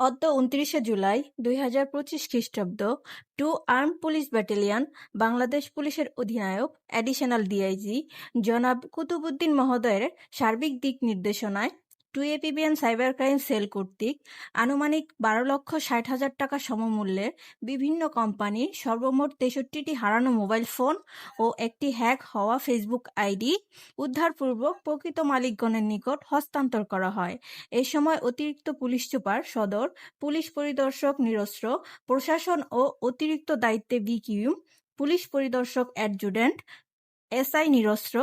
অদ্য উনত্রিশে জুলাই দুই হাজার পঁচিশ খ্রিস্টাব্দ, two armed police battalion, Bangladesh পুলিশের অধিনায়ক, অ্যাডিশনাল ডিআইজি জনাব কুতুবুদ্দিন মহোদয়ের সার্বিক দিক নির্দেশনায় two APBN cyber crime cell কর্তৃক আনুমানিক বারো লক্ষ ষাট হাজার টাকা সমমূল্যের বিভিন্ন কোম্পানির সর্বমোট তেষট্টিটি হারানো মোবাইল ফোন ও একটি হ্যাক হওয়া ফেসবুক আইডি উদ্ধারপূর্বক প্রকৃত মালিকগণের নিকট হস্তান্তর করা হয়। এ সময় অতিরিক্ত পুলিশ সুপার সদর, পুলিশ পরিদর্শক নিরস্ত্র, প্রশাসন ও অতিরিক্ত দায়িত্বে বিকিউ পুলিশ পরিদর্শক অ্যাডজুডেন্ট, এসআই নিরস্ত্র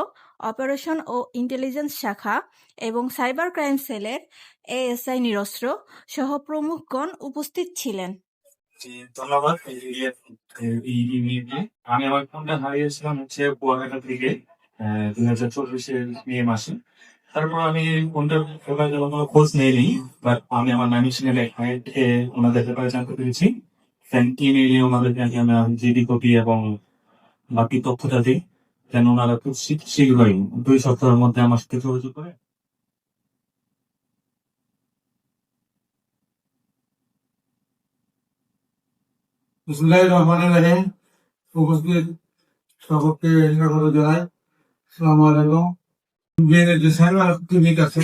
অপারেশন ও ইন্টেলিজেন্স শাখা এবং সাইবার ক্রাইম সেলের এএসআই নিরস্ত্র সহ প্রমুখগণ উপস্থিত ছিলেন। ধন্যবাদ। আমি আমার ফোনটা হারিয়েছিলাম হচ্ছে কুয়াকাটা থেকে দুই হাজার চব্বিশের মে মাসে। তারপর আমি ব্যাপারে তেমন কোনো খোঁজ নেইনি বাট আমি আমার নামিশনের থেকে ওনাদের ব্যাপারে জানতে পেরেছি। ইমেইলে ওনাদের কাছে আমি জিডি কপি এবং বাকি তথ্যটা দিই। যেন ওনারা খুব শীঘ্র- শীঘ্রই দুই সপ্তাহের মধ্যে আমার সাথে যোগাযোগ করে? বিসমুল্লাহির রহমানির রহিম। উপস্থিত সকলকে জানাই। আসসালামু আলাইকুম। যে সাইবার ক্লিনিক আছে,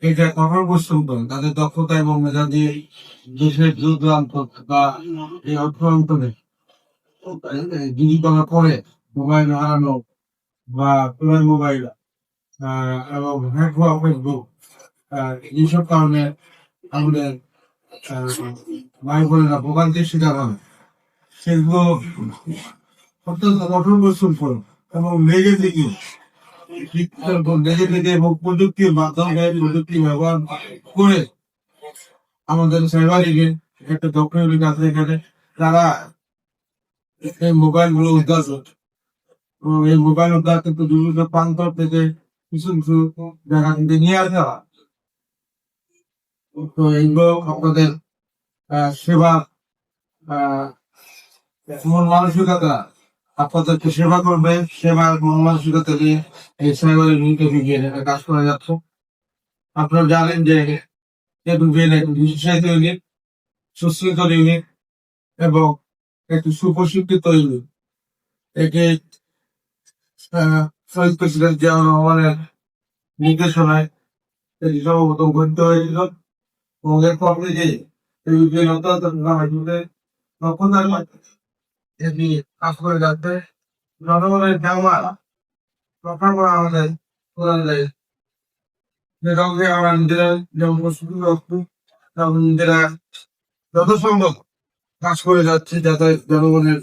এটা কখন পর্যন্ত তাদের দক্ষতা এবং মেধা দিয়ে দেশের দূর দূরান্ত বা এই অর্থ অঞ্চলে করার পরে মোবাইল হারানো বা পুরান মোবাইল এবং হ্যাক হওয়া ফেসবুক এইসব কারণে আমাদের ভাই বোনেরা ভোগান্তির শিকার হয় সেগুলো অত্যন্ত কঠোর পরিশ্রম করো এবং লেগে থেকে লেগে থেকে এবং প্রযুক্তির মাধ্যমে প্রযুক্তি ব্যবহার করে আমাদের সাইবারিকে একটা দক্ষ ইউনিট আছে এখানে, তারা এই মোবাইলগুলো উদ্ধার করছে। এই মোবাইল উদ্ধার কিন্তু বিভিন্ন প্রান্ত থেকে কিছু কিছু জায়গা থেকে নিয়ে আসা। তো এইগুলো আপনাদের সেবা মন মানসিকতা আপনাদেরকে সেবা করবে সেবার মন মানসিকতা দিয়ে এই সাইবার ইউনিটে গিয়ে কাজ করা যাচ্ছে আপনারা জানেন যে বিশেষায়িত ইউনিট সুশৃঙ্খল ইউনিট এবং একটি সুপ্রশিক্ষিত ইউনিট আহ, শহীদ প্রেসিডেন্ট জিয়াউর রহমানের নির্দেশনায় এটি সর্বপ্রথম গঠিত হয়েছিল। এবং এডুবিএন অত্যন্ত এটি কাজ করে যাচ্ছে, জনগণের জামা আমাদের যেমন যত সম্ভব কাজ করে যাচ্ছে যাতে জনগণের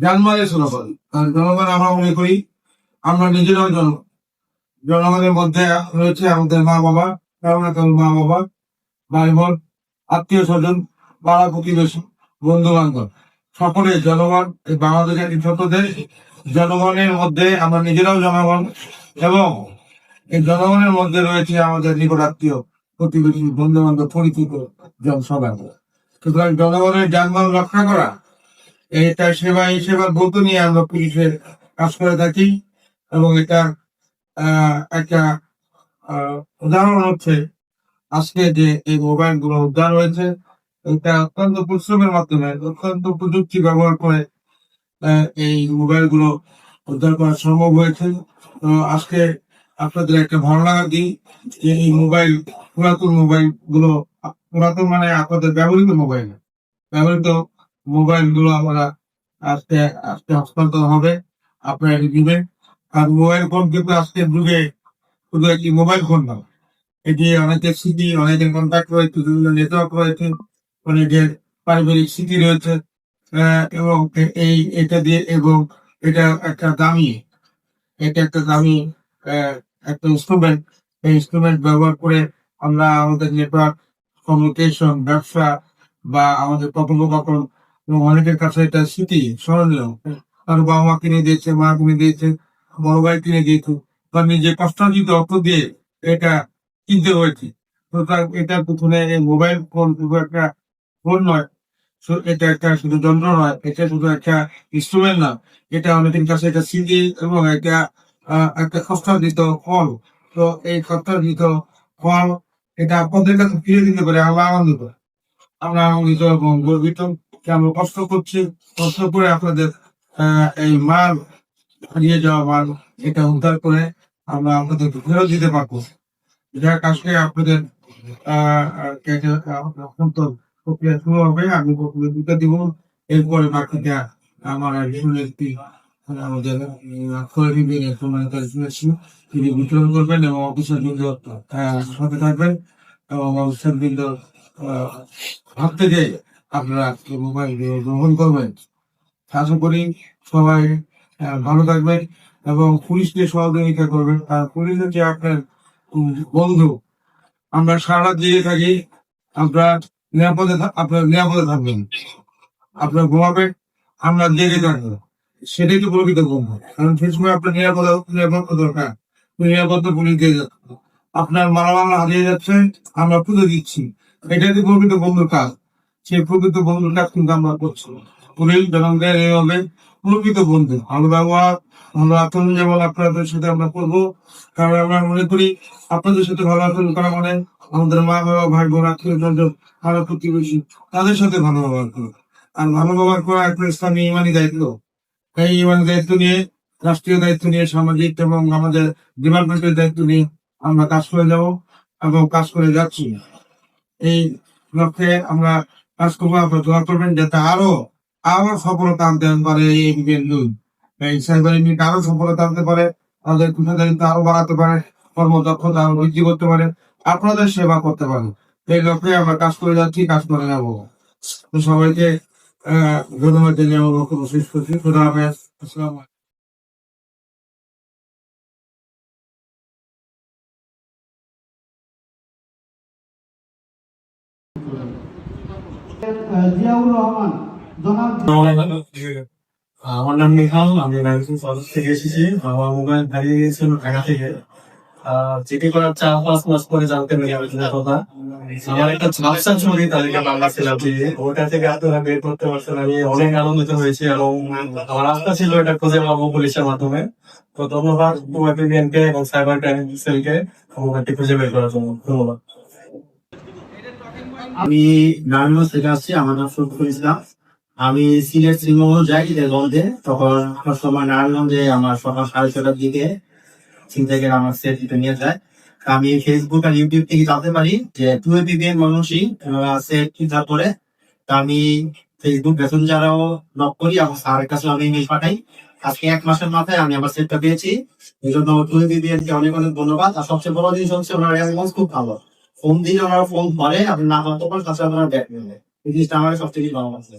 জানমালের সুরক্ষা আর জনগণ আমরা মনে করি আমরা নিজেরাও জনগণ জনগণের মধ্যে রয়েছে আমাদের মা বাবা কেমন মা বাবা ভাই বোন আত্মীয় স্বজন, পাড়া প্রতিবেশী বন্ধু বান্ধব সকলে জনগণ, এই বাংলাদেশের একটি ছোট দেশ। জনগণের মধ্যে আমরা নিজেরাও জনগণ এবং এই জনগণের মধ্যে রয়েছে আমাদের নিকট আত্মীয় প্রতিবেশী বন্ধু বান্ধব পরিচিত জনসভা সুতরাং জনগণের যানবাহন রক্ষা করা এটা সেবা এই সেবার বলতে নিয়ে আমরা পুলিশের কাজ করে থাকি। এবং এটা একটা উদাহরণ হচ্ছে আজকে যে এই মোবাইলগুলো উদ্ধার হয়েছে, এটা অত্যন্ত পরিশ্রমের মাধ্যমে, অত্যন্ত প্রযুক্তি ব্যবহার করে এই মোবাইলগুলো উদ্ধার করা সম্ভব হয়েছে। তো আজকে আপনাদের একটা ভালো লাগা দিই যে এই মোবাইল, পুরাতন মোবাইলগুলো পুরাতন মানে আপনাদের ব্যবহৃত মোবাইল ব্যবহৃত মোবাইলগুলো আমরা আজকে আজকে হস্তান্তর হবে। আপনারা দিবেন। আর মোবাইল ফোন কিন্তু আজকের যুগে শুধু একটি মোবাইল ফোন না। এটি অনেকের স্মৃতি অনেকের কন্ট্যাক্ট রয়েছে, বিভিন্ন নেটওয়ার্ক রয়েছে, অনেকের পারিবারিক স্মৃতি রয়েছে এবং এই, এটা দিয়ে এবং এটা একটা দামি, এটা একটা দামি একটা ইনস্ট্রুমেন্ট এই ইনস্ট্রুমেন্ট ব্যবহার করে আমরা আমাদের নেটওয়ার্ক কমিউনিকেশন ব্যবসা বা আমাদের কথোপকথন, এবং অনেকের কাছে এটা স্মৃতি, স্মরণীয়। আর বাবা মা কিনে দিয়েছে, মা কিনে দিয়েছে বড় ভাই কিনে দিয়েছে। বা নিজে কষ্টার্জিত অর্থ দিয়ে এটা কিনতে হয়েছে সুতরাং এটা প্রথমে মোবাইল ফোন শুধু একটা ফোন নয় এটা একটা শুধু যন্ত্র নয়, এটা শুধু একটা ইনস্ট্রুমেন্ট না, এটা অনেকের কাছে একটা স্মৃতি এবং একটা একটা কষ্টার্জিত ফল তো এই কষ্টার্জিত ফল এটা আপনাদের কাছে ফিরে দিতে পারে আমরা আনন্দ করে আমরা আনন্দিত এবং গর্বিত আমরা কষ্ট করছি, কষ্ট করে আপনাদের এই মাল হারিয়ে যাওয়া মাল, এটা উদ্ধার করে আমরা আপনাদের ফেরত দিতে পারব। যার কাজকে আপনাদের প্রক্রিয়া শুরু হবে, আমি প্রথমে দুটো দিব, এরপরে বাকিটা আমার একজন আমাদের কর্মী সম্মানিত শুনেছি তিনি করবেন এবং থাকবেন এবং বৃন্দ থেকে আপনারা মোবাইল গ্রহণ করবেন। সবাই ভালো থাকবেন এবং পুলিশকে সহযোগিতা করবেন। আর পুলিশ হচ্ছে আপনার বন্ধু। আমরা সারা জেগে থাকি, আপনারা নিরাপদে আপনার নিরাপদে থাকবেন। আপনার ঘুমাবেন, আমরা জেগে থাকব। সেটাই তো প্রকৃত বন্ধু। কারণ সেই সময় আপনার নিরাপদ, নিরাপত্তা দরকার। নিরাপত্তা পুলিশ দিয়ে যাচ্ছে। আপনার মালামাল হারিয়ে যাচ্ছে, আমরা পুজো দিচ্ছি। এটাই তো প্রকৃত বন্ধুর কাজ। সেই প্রকৃত বন্ধুর কাজ কিন্তু আমরা করছি। পুলিশ জনগণের এইভাবে প্রকৃত বন্ধু। ভালো ব্যবহার ভালো আচরণ যেমন আপনাদের সাথে আমরা করব কারণ আমরা মনে করি আপনাদের সাথে ভালো আচরণ করা মানে আমাদের মা বাবা, ভাই বোন, আত্মীয় স্বজন, আরও প্রতিবেশী, তাদের সাথে ভালো ব্যবহার করো। আর ভালো ব্যবহার করা একটা স্থানীয় ইমানি দায়িত্ব। এই ইমানি দায়িত্ব নিয়ে, রাষ্ট্রীয় দায়িত্ব নিয়ে, সামাজিক এবং আমাদের ডিপার্টমেন্টের দায়িত্ব নিয়ে আমরা কাজ করে যাব এবং কাজ করে যাচ্ছি। এই লক্ষ্যে আমরা কাজ করব, আপনারা দোয়া করবেন যাতে আরও আরও সফলতা আনতে পারে এই বিন্দু এই সাইবার ইউনিট আরও সফলতা আনতে পারে, তাদের পেশাদারিত্ব আরও বাড়াতে পারে, কর্মদক্ষতা আরও বৃদ্ধি করতে পারে, আপনাদের সেবা করতে পারে। এই লক্ষ্যে আমরা কাজ করে যাচ্ছি, কাজ করে যাব। সবাইকে ধন্যবাদ জানিয়ে আমার বক্তব্য শেষ করছি। খুদা আসসালামু জিয়াউর রহমান আমার নাম নিহাল আমি কলেজ থেকে এসেছি আমার মোবাইল গিয়েছিল ঢাকা থেকে চিঠি করার চার পাঁচ মাস পরে জানতে পারি আমি কথা আমার একটা ঝাপসা ছবি তাদেরকে যে ওটা থেকে বের করতে পারছেন আমি অনেক আনন্দিত হয়েছি এবং আমার আস্থা ছিল এটা খুঁজে পাবো পুলিশের মাধ্যমে তো ধন্যবাদ এবং সাইবার ক্রাইম সেলকে মোবাইলটি খুঁজে বের করার জন্য ধন্যবাদ আমি নারায়ণগঞ্জ থেকে আসছি, আমার নাম শরীফুল ইসলাম। আমি সিলেট শ্রীমঙ্গল যাই ঈদের তখন একটা সময় নারায়ণগঞ্জে আমার সকাল সাড়ে ছটার দিকে চিন্তাকে আমার সেট নিয়ে যায়। আমি ফেসবুক আর ইউটিউব থেকে জানতে পারি যে টু এপিবিএন মানুষই সেট উদ্ধার করে। আমি ফেসবুক মেসেঞ্জারও লক করি এবং স্যারের কাছে আমি ইমেল পাঠাই। আজকে এক মাসের মাথায় আমি আমার সেটটা পেয়েছি। এই জন্য টু এপিবিএন কে অনেক অনেক ধন্যবাদ। আর সবচেয়ে বড় জিনিস হচ্ছে ওনার রেসপন্স খুব ভালো। ফোন দিলে ওনারা ফোন ধরে, আপনি না করতে পারেন, তাছাড়া ওনারা ব্যাক নেবে এই জিনিসটা আমার সবথেকে ভালো লাগছে।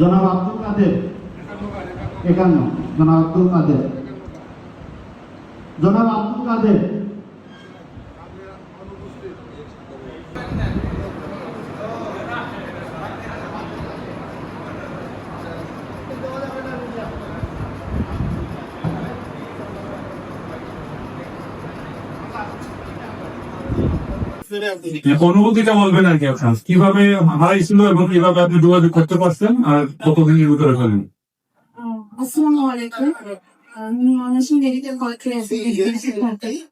জনাব আব্দুল কাদের? একান্ন। জনাব আব্দুল কাদের। জনাব আব্দুল কাদের। অনুভূতিটা বলবেন আর কি আপনার কীভাবে হারাইছিল এবং কীভাবে আপনি যোগাযোগ করতে পারছেন আর কতদিনের ভিতরে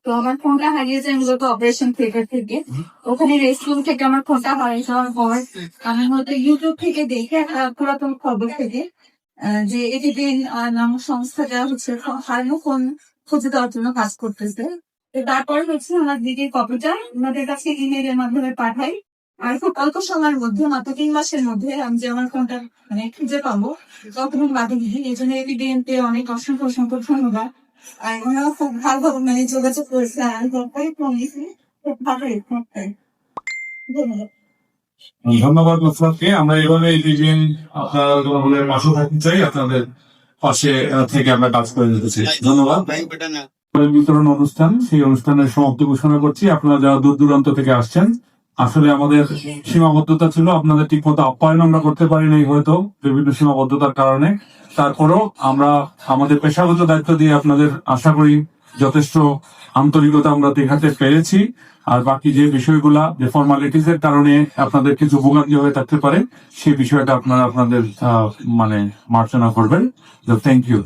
তো আমার ফোনটা মূলত অপারেশন থেকে। ওখানে রেস্টরুম থেকে আমার ফোনটা হারিয়ে যাওয়ার ইউটিউব থেকে দেখে খবর থেকে যে এটিপিএন নামক সংস্থাটা হচ্ছে, হারানো খুঁজে দেওয়ার জন্য কাজ করতেছে। তারপর হচ্ছে আমার দিদির কপিটা ওনাদের কাছে ইমেইলের মাধ্যমে পাঠাই। আর খুব অল্প সময়ের মধ্যে মাত্র তিন মাসের মধ্যে আমি যে আমার ফোনটা মানে খুঁজে পাবো তখন বাদে দিদি এই জন্য এভিডেন্ট অনেক অসংখ্য অসংখ্য ধন্যবাদ। আর ওনারা খুব ভালোভাবে মানে যোগাযোগ করেছে আর গল্পই খুব ভালো ধন্যবাদ। ধন্যবাদ মোসলাদকে আমরা এভাবে এই দিন আপনার পাশে থাকতে চাই আপনাদের পাশে থেকে আমরা কাজ করে যেতে চাই। ধন্যবাদ। বিতরণ অনুষ্ঠান, সেই অনুষ্ঠানের সমাপ্তি ঘোষণা করছি। আপনারা যারা দূর দূরান্ত থেকে আসছেন, আসলে আমাদের সীমাবদ্ধতা ছিল, আপনাদের ঠিক মতো আপ্যায়ন আমরা করতে পারিনি হয়তো বিভিন্ন সীমাবদ্ধতার কারণে। তারপরও আমরা আমাদের পেশাগত দায়িত্ব দিয়ে আপনাদের আশা করি যথেষ্ট আন্তরিকতা আমরা দেখাতে পেরেছি। আর বাকি যে বিষয়গুলা, যে ফর্মালিটিস এর কারণে আপনাদের কিছু ভোগান্তি হয়ে থাকতে পারে, সেই বিষয়টা আপনারা আপনাদের মানে মার্চনা করবেন। Thank you